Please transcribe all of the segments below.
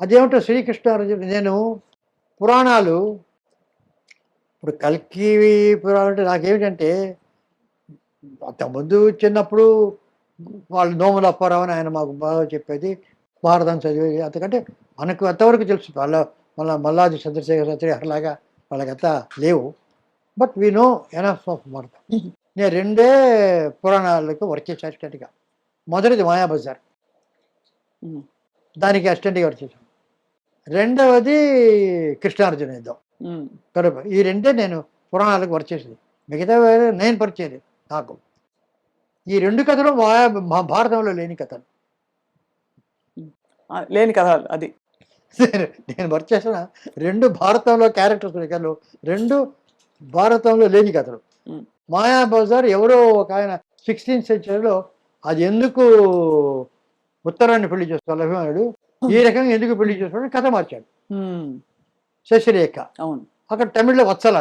అదేమిటో శ్రీకృష్ణార్జున నేను పురాణాలు ఇప్పుడు కల్కి పురాణం అంటే నాకేమిటంటే అంతకుముందు చిన్నప్పుడు వాళ్ళు నోముల అప్పారావు అని ఆయన మాకు బాగా చెప్పేది భారతం చదివేది. అంతకంటే మనకు అంతవరకు తెలుసు. వాళ్ళ మళ్ళా మల్లాది చంద్రశేఖర సత్రి అలాగా వాళ్ళకంతా లేవు. But we know enough of Bharatam నేను రెండే పురాణాలకు వర్క్ చేశాను అసిస్టెంట్గా. మొదటిది మాయాబజార్. దానికి అసిస్టెంట్గా వర్క్ చేశాను. రెండవది కృష్ణార్జున యుద్ధం. కడుపు ఈ రెండే నేను పురాణాలకు వర్క్ చేసేది మిగతా వేరే నేను పరిచేది నాకు. ఈ రెండు కథలు మాయా మా భారతంలో లేని కథలు. లేని కథ అది. నేను- వర్క్ చేసిన రెండు భారతంలో క్యారెక్టర్స్ కథలు రెండు భారతంలో లేని కథలు. మాయా బజార్ ఎవరో ఒక ఆయన సిక్స్టీన్త్ సెంచరీలో అది ఎందుకు ఉత్తరాన్ని పెళ్ళి చేసుకోవాలి అభిమానుడు ఈ రకంగా ఎందుకు పెళ్ళి చేసుకోవాలి కథ మార్చాడు. శశిరేఖ. అవును. అక్కడ తమిళ్ళో వత్సల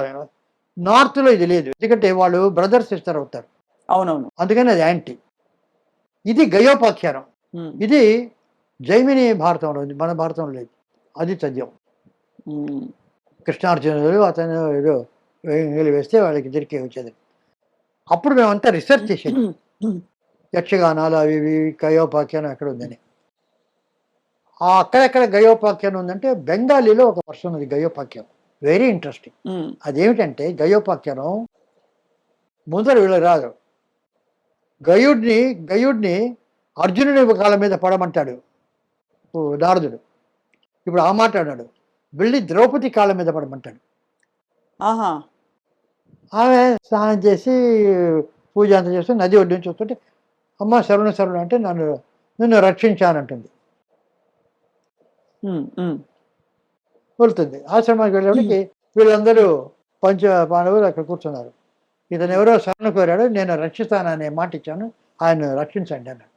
నార్త్లో ఇది లేదు. ఎందుకంటే వాళ్ళు బ్రదర్ సిస్టర్ అవుతారు. అవునవును. అందుకని అది యాంటీ. ఇది గయోపాఖ్యానం. ఇది జైమిని భారతంలో ఉంది. మన భారతంలో లేదు. అది చద్యం ఉమ్. కృష్ణార్జునుడు అతను ఏదో వేలు వేస్తే వాళ్ళకి తిరిగి వచ్చేది. అప్పుడు మేమంతా రీసెర్చ్ చేసేది. యక్షగానాలు అవి ఇవి గయోపాఖ్యానం ఎక్కడ ఉందని. ఆ అక్కడెక్కడ గయోపాఖ్యానం ఉందంటే బెంగాలీలో ఒక వర్షన్ ఉంది గయోపాఖ్యానం. Very interesting. అదేమిటంటే గయోపాఖ్యానం ముందర వీళ్ళకి రాదు. గయుడిని గయుడిని అర్జునుడి కాళ్ళ మీద పడమంటాడు నారదుడు. ఇప్పుడు ఆ మాట అన్నాడు. వెళ్ళి ద్రౌపది కాళ్ళ మీద పడమంటాడు. ఆహా. ఆమె స్నానం చేసి పూజ అంతా చేస్తే నది ఒడ్డుని చూస్తుంటే అమ్మ శరణు శరణు అంటే నన్ను నిన్ను రక్షించానంటుంది. వెళ్తుంది. ఆశ్రమానికి వెళ్ళేవాడికి వీళ్ళందరూ పంచ పాండవులు అక్కడ కూర్చున్నారు. ఇతను ఎవరో శరణు కోరాడు నేను రక్షిస్తాననే మాట ఇచ్చాను. ఆయన రక్షించండి అన్నాడు.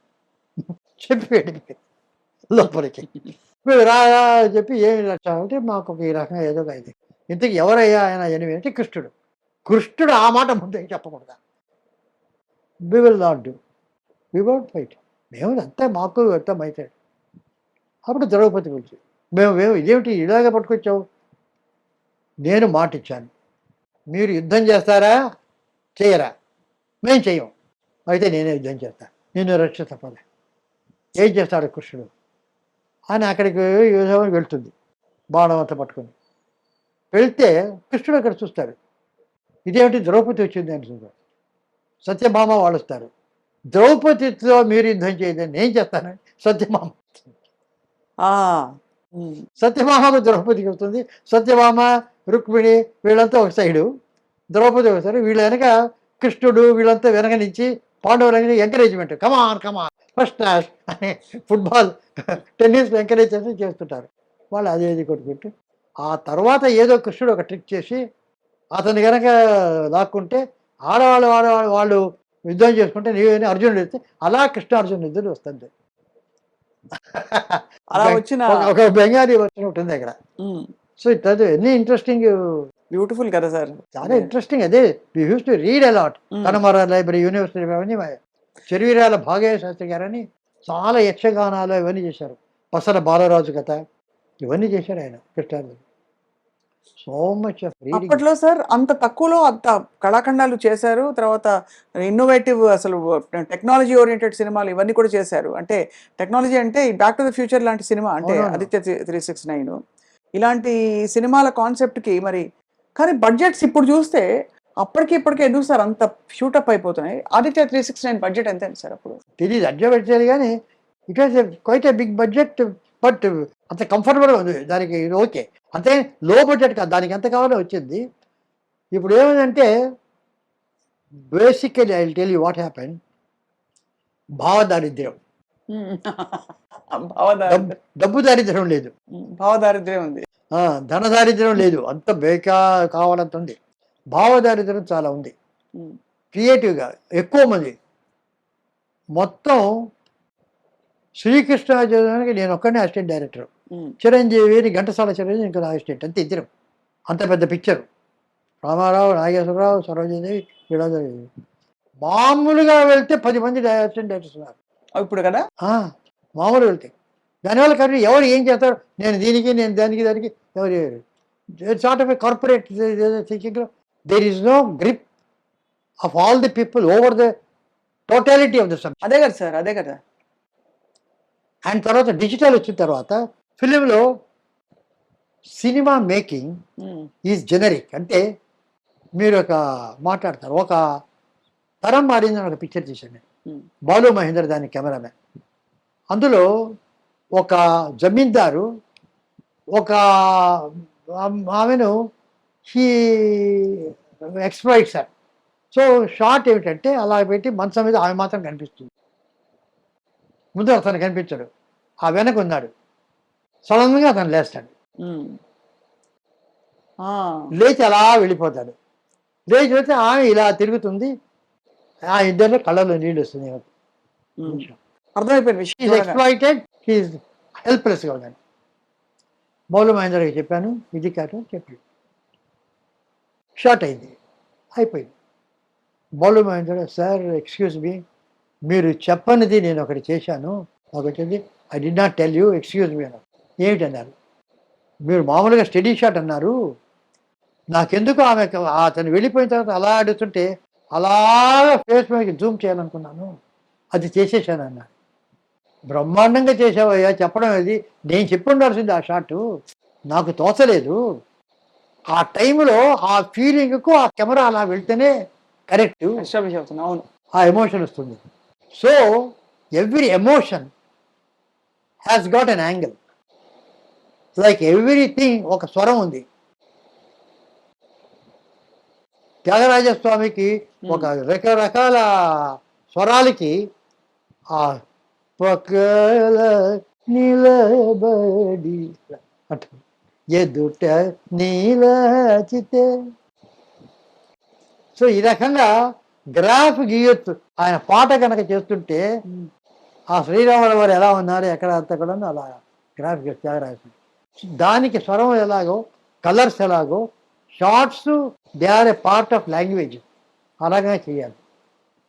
చెప్పి లోపలికి. వీళ్ళు రా రా అని చెప్పి ఏమి రక్ష అంటే మాకు ఈ రకంగా ఏదో ఇది. ఇంతకు ఎవరయ్యా ఆయన ఎనిమిది అంటే కృష్ణుడు. కృష్ణుడు ఆ మాట ముందే చెప్పకూడదా? We will not do we won't fight మేము అంతా మాకు అంతా మైతాడు అప్పుడు ద్రౌపది పిలిచి మేము మేము ఇదేమిటి ఇలాగ పట్టుకొచ్చావు? నేను మాట ఇచ్చాను మీరు యుద్ధం చేస్తారా? చేయరా? మేము చెయ్యం. అయితే నేనే యుద్ధం చేస్తాను నేను రక్ష తప్పలే ఏం చేస్తాడు కృష్ణుడు? అని అక్కడికి యుద్ధం వెళ్తుంది బాణం అంతా పట్టుకొని. వెళ్తే కృష్ణుడు అక్కడ చూస్తాడు. ఇదేమిటి ద్రౌపది వచ్చింది అని చూస్తాడు. సత్యభామ వాళ్ళు వస్తారు. ద్రౌపదితో మీరు యుద్ధం చేయదని నేను చేస్తాను. సత్యభామ సత్యభామకు ద్రౌపది వస్తుంది. సత్యభామ రుక్మిణి వీళ్ళంతా ఒక సైడు ద్రౌపది ఒక సైడు వీళ్ళ వెనక కృష్ణుడు వీళ్ళంతా వెనక నుంచి పాండవుల encouragement come on come on first class అని ఫుట్బాల్ టెన్నిస్ ఎంకరేజ్ చేసి చేస్తుంటారు. వాళ్ళు అదే ఇది కొట్టుకుంటూ. ఆ తర్వాత ఏదో కృష్ణుడు ఒక ట్రిక్ చేసి అతను కనుక లాక్కుంటే ఆడవాళ్ళు ఆడవాళ్ళు వాళ్ళు యుద్ధం చేసుకుంటే నీవేని అర్జునుడు వస్తే అలా కృష్ణ అర్జునుడు ఇద్దరు వస్తుంది అలా వచ్చిన ఒక- బెంగాలీ వర్షన్ ఉంటుంది అక్కడ. So it any interesting beautiful కదా సార్. చాలా ఇంట్రెస్టింగ్ అదే we use to read a lot. కనమర library university అవన్నీ చెరువిరాల భాగయ్య శాస్త్రి గారని చాలా యక్షగానాలు ఇవన్నీ చేశారు. పసల బాలరాజు కథ ఇవన్నీ చేశారు ఆయన కృష్ణాలు సో మచ్ ఆఫ్ అప్పట్లో సార్ అంత తక్కువలో అంత కళాఖండాలు చేశారు. తర్వాత ఇన్నోవేటివ్ అసలు టెక్నాలజీ ఓరియంటెడ్ సినిమాలు ఇవన్నీ కూడా చేశారు. అంటే టెక్నాలజీ అంటే బ్యాక్ టు ద ఫ్యూచర్ లాంటి సినిమా అంటే. Aditya three six nine. ఇలాంటి సినిమాల కాన్సెప్ట్కి మరి కానీ బడ్జెట్స్ ఇప్పుడు చూస్తే అప్పటికి ఇప్పటికి ఎందుకు సార్ అంత షూటప్ అయిపోతున్నాయి? Aditya three six nine budget ఎంత సార్ అప్పుడు? తెలియదు అడ్జస్ట్ పెట్టారు కానీ it was quite big budget but అంత కంఫర్టబుల్గా ఉంది. దానికి ఇది ఓకే. అంతే లో బడ్జెట్ కాదు దానికి ఎంత కావాలో వచ్చింది. ఇప్పుడు ఏమైందంటే basically I tell you what happen భావదారిద్ర్యం. భావదారిద్ర్యం డబ్బు డబ్బు దారిద్ర్యం లేదు. భావదారిద్ర్యం ఉంది. ధన దారిద్ర్యం లేదు. అంత బేకా కావాలంత ఉంది. భావ దారిద్ర్యం చాలా ఉంది. క్రియేటివ్గా ఎక్కువ మంది. మొత్తం శ్రీకృష్ణ నేను ఒక్కనే assistant director um. Chiranjeevi Ghantasala Chiranjeevi ఇంకా నా అసిస్టెంట్ అంతే ఇద్దరం. అంత పెద్ద పిక్చర్ రామారావు నాగేశ్వరరావు సరోజదేవి వీళ్ళందరూ. మామూలుగా వెళ్తే పది మంది అసిస్టెంట్ డైరెక్టర్స్ ఉన్నారు. ఇప్పుడు కదా? ఆ, మామూలు వెళ్తే. దానివల్ల కానీ ఎవరు ఏం చేస్తారు? నేను దీనికి నేను దానికి దానికి ఎవరు sort of corporate thinking there is no grip of all the people over the totality of the subject అదే కదా సార్ అదే కదా. అండ్ తర్వాత డిజిటల్ వచ్చిన తర్వాత ఫిలింలో సినిమా మేకింగ్ ఈజ్ జెనరిక్. అంటే మీరు ఒక మాట్లాడతారు. ఒక తరం మారిందని ఒక పిక్చర్ తీశాను నేను. బాలు మహేందర్ దాని కెమెరామెన్ అందులో ఒక జమీందారు ఒక ఆమ్- ఆమెను he exploit sir so short ఏమిటంటే అలా పెట్టి మంచం మీద ఆమె మాత్రం కనిపిస్తుంది. ముందు అతను కనిపించాడు. ఆ వెనక ఉన్నాడు. సడన్గా అతను లేస్తాడు. లేచి అలా వెళ్ళిపోతాడు. లేచి వెళ్తే ఆమె ఇలా తిరుగుతుంది. ఆ ఇద్దరిలో కళ్ళలో నీళ్ళు వస్తుంది. అర్థమైపోయింది చూడగా. ఎక్స్ప్లాయిటెడ్ హీఈస్ హెల్ప్లెస్గా ఉన్నాడు. బౌలు మహేందర్కి చెప్పాను. ఇది కాదు అని చెప్పి షార్ట్ అయింది. అయిపోయింది. బౌలు మహేందర్ సార్ ఎక్స్క్యూజ్ మీ మీరు చెప్పనిది నేను ఒకటి చేశాను. ఒకటి I did not tell you excuse me అన్నారు ఏమిటన్నారు? మీరు మామూలుగా స్టడీ షాట్ అన్నారు. నాకెందుకు ఆమె అతను వెళ్ళిపోయిన తర్వాత అలా అడుగుతుంటే అలాగా ఫేస్ మీద జూమ్ చేయాలనుకున్నాను. అది చేసేసాను అన్నాడు బ్రహ్మాండంగా చేసావయ్యా చెప్పడం అది. నేను చెప్పి ఉండాల్సింది ఆ షాట్. నాకు తోచలేదు. ఆ టైంలో ఆ ఫీలింగ్కు ఆ కెమెరా అలా వెళ్తేనే కరెక్ట్. అవును. ఆ ఎమోషన్ వస్తుంది. So every emotion has got an angle like everything ఒక స్వరం ఉంది. త్యాగరాజస్వామికి ఒక రకరకాల స్వరాలకి ఆ పక్కల నిలబడి అంట. ఎదుట నీలచితే సో ఈ రకంగా గ్రాఫ్ గీయొచ్చు. ఆయన పాట కనుక చేస్తుంటే ఉమ్. ఆ శ్రీరాముల వారు ఎలా ఉన్నారు ఎక్కడ అంతా కూడా అలా గ్రాఫ్ త్యాగరాజ దానికి స్వరం ఎలాగో కలర్స్ ఎలాగో shots they are a part of language. అలాగే చేయాలి.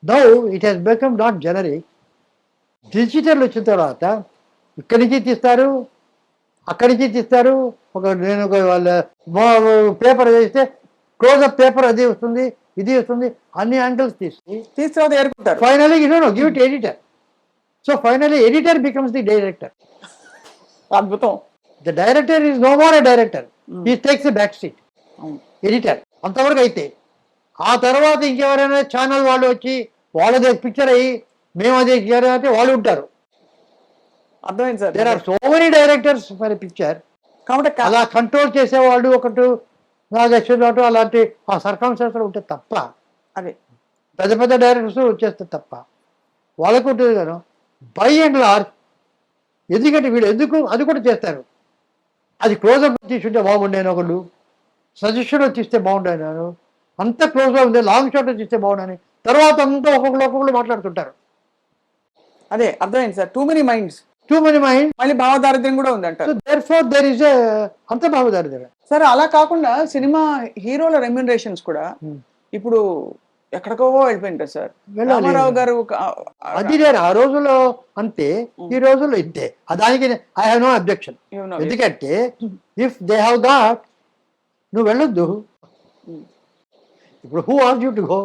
Now it has become not generic digital వచ్చిన తర్వాత ఇక్కడి నుంచి తీస్తారు అక్కడి నుంచి తీస్తారు. ఒక నేను ఒక వాళ్ళ పేపర్ వేస్తే క్లోజ్అప్ పేపర్ అది వస్తుంది ఇది వస్తుంది అన్ని యాంగిల్స్ తీసి finally you know give it editor so finally editor becomes the director అద్భుతం. The director is no more a director. He takes back seat editor అంతవరకు అయితే ఆ తర్వాత ఇంకెవరైనా ఛానల్ వాళ్ళు వచ్చి వాళ్ళది పిక్చర్ అయ్యి మేము అది అంటే వాళ్ళు ఉంటారు. అర్థమైంది sir. There are so many directors for picture కాబట్టి అలా కంట్రోల్ చేసేవాళ్ళు ఒకటి నాగేశ్వరరావు అలాంటి ఆ సర్కమ్స్టెన్స్ ఉంటే తప్ప అదే. పెద్ద పెద్ద డైరెక్టర్స్ వచ్చేస్తే తప్ప వాళ్ళకు ఉంటుంది కదా. బై అండ్ లార్జ్ ఎందుకంటే వీళ్ళు ఎందుకు అది కూడా చేస్తారు. అది క్లోజ్అప్ తీసుంటే బాగుండేను ఒకళ్ళు. సజెషన్ తీస్తే బాగుండేను అంత క్లోజ్గా ఉంది లాంగ్ షాట్ తీస్తే బాగుండని తర్వాత అంతా ఒక్కొక్కరు ఒక్కొక్కరు మాట్లాడుతుంటారు. అదే అర్థమైంది sir. Too many minds too many mind మళ్ళీ భావదారిద్ర్యం కూడా ఉంది అంటారు so there for there is అంత దగ్గర సరే అలా కాకుండా సినిమా హీరోల రెమ్యునరేషన్స్ కూడా Hmm. ఇప్పుడు ఎక్కడికో వెళ్ళిపోయింటారు సార్. రామారావు గారు అది నేను ఆ రోజుల్లో అంతే ఈ రోజుల్లో ఇంతే దానికి ఐ హావ్ నో అబ్జెక్షన్ ఎందుకంటే ఇఫ్ దే హ్యావ్ గాట్ నువ్వు వెళ్ళొద్దు. ఇప్పుడు who are you to go.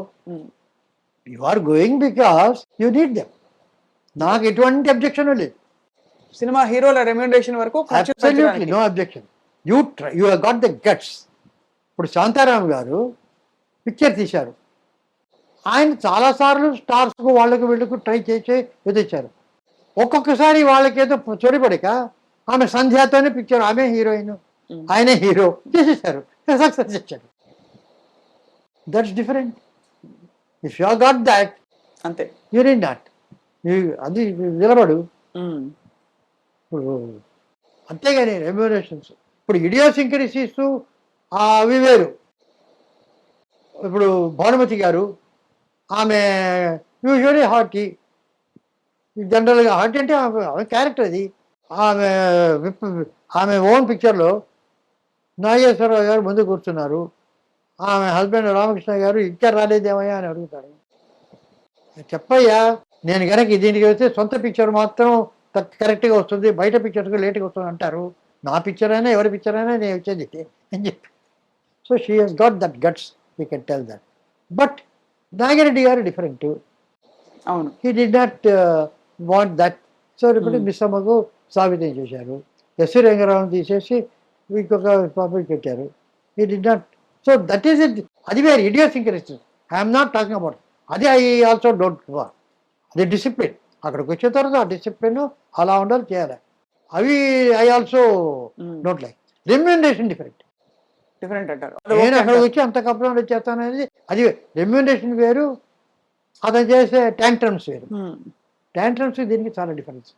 You are going because you need them నాకు ఎటువంటి అబ్జెక్షన్ లేదు. సినిమా హీరోల రెమ్యునరేషన్ వరకు absolutely. No objection you try you got the guts ఇప్పుడు శాంతారాం గారు పిక్చర్ తీశారు. ఆయన చాలాసార్లు స్టార్స్కు వాళ్ళకు వీళ్ళకు ట్రై చేసి ఎదిచ్చారు ఒక్కొక్కసారి వాళ్ళకేదో చొరిపడిక ఆమె సంధ్యాతోనే పిక్చర్ ఆమె హీరోయిన్. ఆయనే హీరో చేసేసారు సక్సెస్ చేశారు. That's different if you got that అంతే. యూ నీడ్ నాట్ అది నిలబడు. ఇప్పుడు అంతేగాని రెమ్యూనరేషన్స్. ఇప్పుడు ఇడియోసింక్రసీస్ అవి వేరు. ఇప్పుడు భానుమతి గారు ఆమె యూజువలీ హార్టీ జనరల్గా హార్టీ అంటే ఆమె ఆమె క్యారెక్టర్ అది. ఆమె ఆమె ఓన్ పిక్చర్లో నాగేశ్వరరావు గారు ముందు కూర్చున్నారు. ఆమె హస్బెండ్ రామకృష్ణ గారు ఇంకా రాలేదేమయ్యా? అని అడుగుతారు చెప్పయ్యా నేను కనుక దీనికి వస్తే సొంత పిక్చర్ మాత్రం కరెక్ట్గా వస్తుంది బయట పిక్చర్స్కి లేట్గా వస్తుంది అంటారు. నా పిక్చర్ అయినా ఎవరి పిక్చర్ అయినా నేను వచ్చేది. అని చెప్పి. So she has got that guts we can tell that but Nagireddy garu different. అవును. He did not want that so ఇప్పుడు. మిస్ అమ్మకు సాబితం చేశారు. ఎస్వి రంగారావు తీసేసి ఇంకొక పబ్లిక్ పెట్టారు. He did not so that is it అది వేరే idiosyncrasies I'm not talking about అది ఐ ఆల్సో డోంట్ అది డిసిప్లిన్ అక్కడికి వచ్చిన తర్వాత ఆ డిసిప్లిన్ అలా ఉండాలి చేయాలి. అవి I also don't like remuneration different different అంటారు. నేను అక్కడికి వచ్చి అంత కంప్లైంట్ చేస్తాను అనేది అది రెమ్యూనరేషన్ వేరు అతను చేసే ట్యాంట్రమ్స్ వేరు. Hmm. ట్యాంట్రమ్స్ దీనికి చాలా డిఫరెన్స్